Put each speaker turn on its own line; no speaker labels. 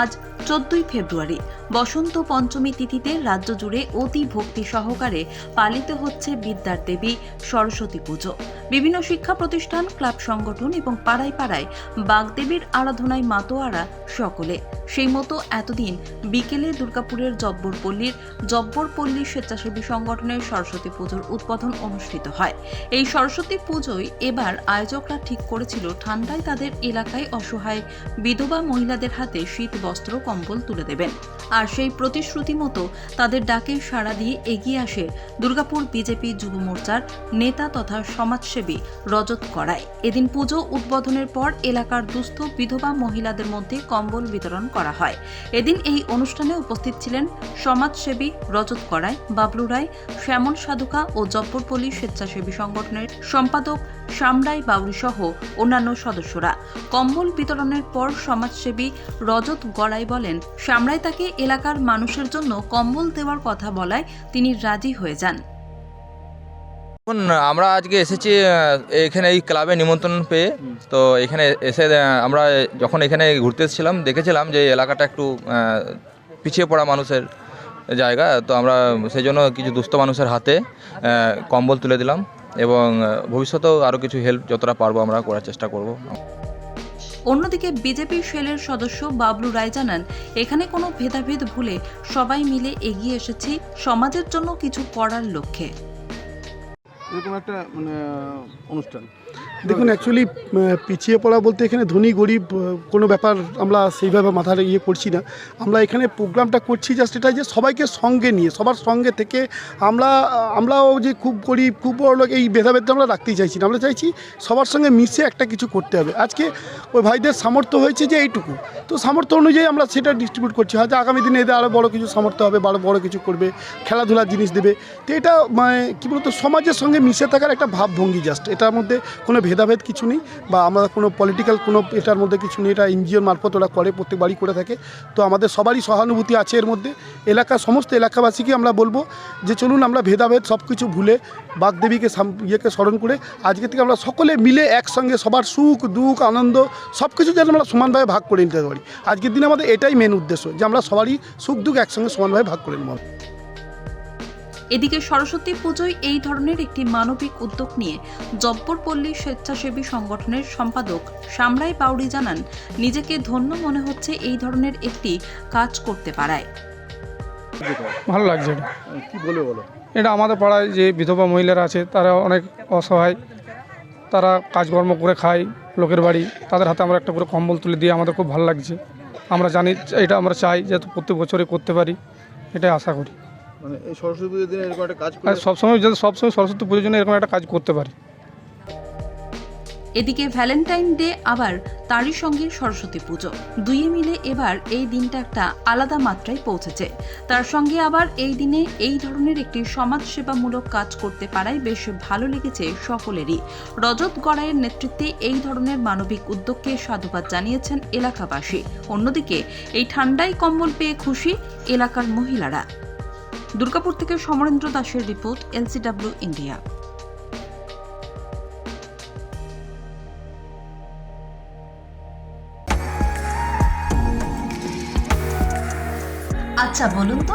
আজ চোদ্দই ফেব্রুয়ারি। বসন্ত পঞ্চমী তিথিতে রাজ্য জুড়ে অতি ভক্তি সহকারে পালিত হচ্ছে বিদ্যার দেবী সরস্বতী পুজো। বিভিন্ন শিক্ষা প্রতিষ্ঠান, ক্লাব সংগঠন এবং পাড়ায় পাড়ায় বাগদেবীর আরাধনায় মাতোয়ারা সকলে। সেই মতো এতদিন বিকেলে দুর্গাপুরের জব্বরপল্লীর জব্বরপল্লী স্বেচ্ছাসেবী সংগঠনের সরস্বতী পুজোর উদ্বোধন অনুষ্ঠিত হয়। এই সরস্বতী পুজোয় এবার আয়োজকরা ঠিক করেছিল ঠান্ডায় তাদের এলাকায় অসহায় বিধবা মহিলাদের হাতে শীত, বস্ত্র, কম্বল তুলে দেবেন। আর সেই প্রতিশ্রুতি মতো তাদের ডাকে সাড়া দিয়ে এগিয়ে আসে দুর্গাপুর বিজেপি যুব মোর্চার নেতা তথা সমাজসেবী রজত করায় এদিন পুজো উদ্বোধনের পর এলাকার দুস্থ বিধবা মহিলাদের মধ্যে কম্বল বিতরণ করা হয়। এদিন এই অনুষ্ঠানে উপস্থিত ছিলেন সমাজসেবী রজত করায় বাবলু রায়, শ্যামল সাধুকা ও জব্বরপল্লী স্বেচ্ছাসেবী সংগঠনের সম্পাদক সামরাই বাউরি সহ অন্যান্য সদস্যরা। কম্বল বিতরণের পর সমাজসেবী রজত গড়াই বলেন সামরাই তাকে এলাকার মানুষের জন্য কম্বল দেওয়ার কথা বলায় তিনি রাজি হয়ে যান।
আমরা আজকে এসেছি এখানে এই ক্লাবে নিমন্ত্রণ পেয়ে। তো এখানে এসে আমরা যখন এখানে ঘুরতে এসেছিলাম দেখেছিলাম যে এই এলাকাটা একটু পিছিয়ে পড়া মানুষের জায়গা। তো আমরা সেই জন্য কিছু দুস্থ মানুষের হাতে কম্বল তুলে দিলাম। এবং ভবিষ্যতেও আরও কিছু হেল্প যতটা পারব আমরা করার চেষ্টা করব।
অন্যদিকে বিজেপি সেলের সদস্য বাবলু রায় জানান এখানে কোনো ভেদাভেদ ভুলে সবাই মিলে এগিয়ে এসেছি সমাজের জন্য কিছু করার লক্ষ্যে।
এরকম একটা মানে অনুষ্ঠান।
দেখুন অ্যাকচুয়ালি পিছিয়ে পড়া বলতে এখানে ধনী, গরিব কোনো ব্যাপার আমরা সেইভাবে মাথার ইয়ে করছি না। আমরা এখানে প্রোগ্রামটা করছি জাস্ট এটা যে সবাইকে সঙ্গে নিয়ে, সবার সঙ্গে থেকে আমরা, আমরাও যে খুব গরিব, খুব বড় লোক, এই ভেদাভেদটা আমরা রাখতেই চাইছি না। আমরা চাইছি সবার সঙ্গে মিশে একটা কিছু করতে হবে। আজকে ওই ভাইদের সামর্থ্য হয়েছে যে এইটুকু। তো সামর্থ্য অনুযায়ী আমরা সেটা ডিস্ট্রিবিউট করছি। হয়তো আগামী দিনে এদের আরও বড় কিছু সামর্থ্য হবে বড় বড় কিছু করবে, খেলাধুলার জিনিস দেবে। তো এটা মানে কী বলতো, সমাজের সঙ্গে মিশে থাকার একটা ভাবভঙ্গি জাস্ট এটার মধ্যে কোনো ভেদাভেদ কিছু নেই বা আমরা কোনো পলিটিক্যাল কোনো এটার মধ্যে কিছু নেই, এটা এনজিওর মারফত ওরা করে, প্রত্যেক বাড়ি করে থাকে। তো আমাদের সবারই সহানুভূতি আছে এর মধ্যে। এলাকা, সমস্ত এলাকাবাসীকে আমরা বলব যে চলুন আমরা ভেদাভেদ সব কিছু ভুলে বাগদেবীকে ইয়েকে স্মরণ করে আজকে থেকে আমরা সকলে মিলে একসঙ্গে সবার সুখ, দুঃখ, আনন্দ সব কিছু যেন আমরা সমানভাবে ভাগ করে নিতে পারি। আজকের দিনে আমাদের এটাই মেন উদ্দেশ্য যে আমরা সবারই সুখ, দুঃখ একসঙ্গে সমানভাবে ভাগ করে নেব।
এদিকে সরস্বতী পুজোয় এই ধরনের একটি মানবিক উদ্যোগ নিয়ে জব্বরপল্লী স্বেচ্ছাসেবী সংগঠনের সম্পাদক সামরাই পাউড়ি জানান নিজেকে ধন্য মনে হচ্ছে এই ধরনের একটি কাজ করতে পারায়।
ভালো লাগছে এটা।
কি বলে বলো?
এটা আমাদের পাড়ায় যে বিধবা মহিলারা আছে তারা অনেক অসহায় তারা কাজকর্ম করে খায় লোকের বাড়ি তাদের হাতে আমরা একটা করে কম্বল তুলে দিয়ে আমাদের খুব ভালো লাগছে। আমরা জানি এটা আমরা চাই যাতে প্রত্যেক বছরে করতে পারি এটাই আশা করি।
মানে এই সরস্বতী পুজোর দিনে এরকম একটা কাজ
আর সবসময় যাতে সবসময় সরস্বতী পুজোর জন্য এরকম একটা কাজ করতে পারি।
এদিকে ভ্যালেন্টাইন ডে আবার তারই সঙ্গে সরস্বতী পুজো। দুইয়ে মিলে এবার এই দিনটা একটা আলাদা মাত্রায় পৌঁছেছে। তার সঙ্গে আবার এই দিনে এই ধরনের একটি সমাজসেবামূলক কাজ করতে পারায় বেশ ভালো লেগেছে সকলেরই। রজত গড়াইয়ের নেতৃত্বে এই ধরনের মানবিক উদ্যোগকে সাধুবাদ জানিয়েছেন এলাকাবাসী। অন্যদিকে এই ঠান্ডায় কম্বল পেয়ে খুশি এলাকার মহিলারা। দুর্গাপুর থেকে সমরেন্দ্র দাসের রিপোর্ট এলসিডাব্লিউ ইন্ডিয়া। আচ্ছা বলুন তো